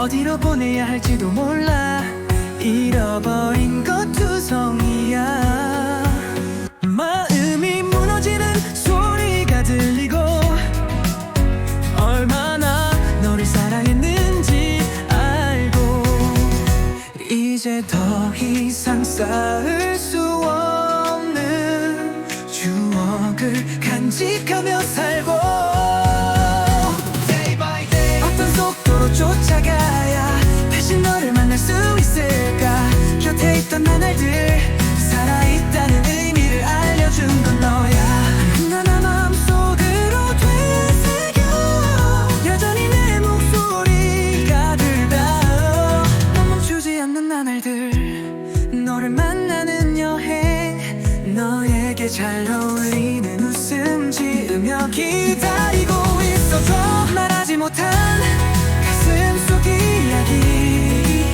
어디로 보내야 할지도 몰라. 잃어버린 것 투성이야. 마음이 무너지는 소리가 들리고 얼마나 너를 사랑했는지 알고 이제 더 이상 쌓을 수 없는 추억을 간직하며 살고 너를 만나는 여행 너에게 잘 어울리는 웃음 지으며 기다리고 있어줘. 말하지 못한 가슴 속 이야기.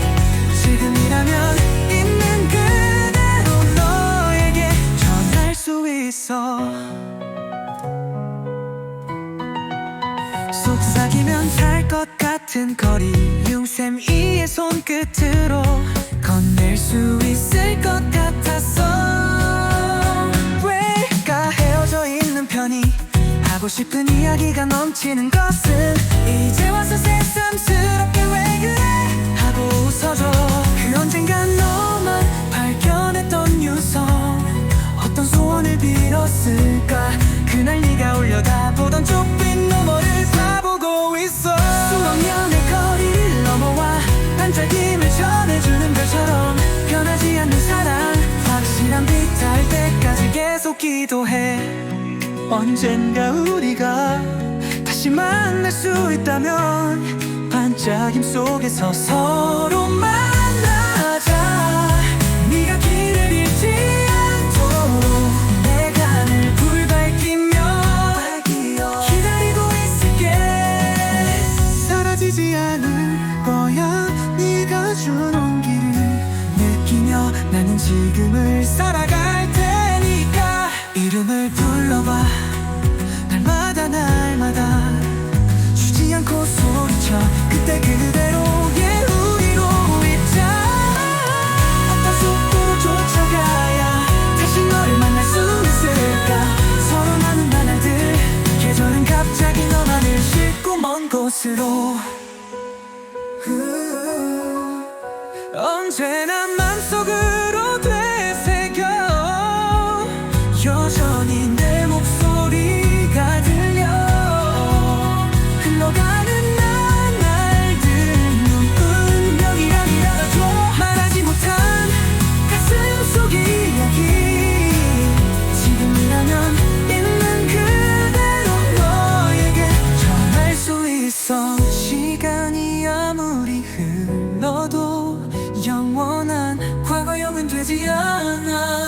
지금이라면 있는 그대로 너에게 전할 수 있어. 속삭이면 살 것 같은 거리. 융샘 이의 손끝으로 건넬 수 하고 싶은 이야기가 넘치는 것은 이제 와서 새삼스럽게 왜 그래 하고 웃어줘. 그 언젠간 너만 발견했던 유성. 어떤 소원을 빌었을까? 그날 네가 올려다보던 쪽빛 너머를 바보고 있어. 수억 년의 거리를 넘어와 반짝임을 전해주는 별처럼 변하지 않는 사랑. 확실한 빛 닿을 때까지 계속 기도해 언젠가 우리가 다시 만날 수 있다면 반짝임 속에서 서로 만나자. 네가 길을 잃지 않도록 내가 늘불 밝히며 기다리고 있을게. 사라지지 않을 거야. 네가 준 온기를 느끼며 나는 지금을 살아 곳으로. 언제나 맘속을 Diana.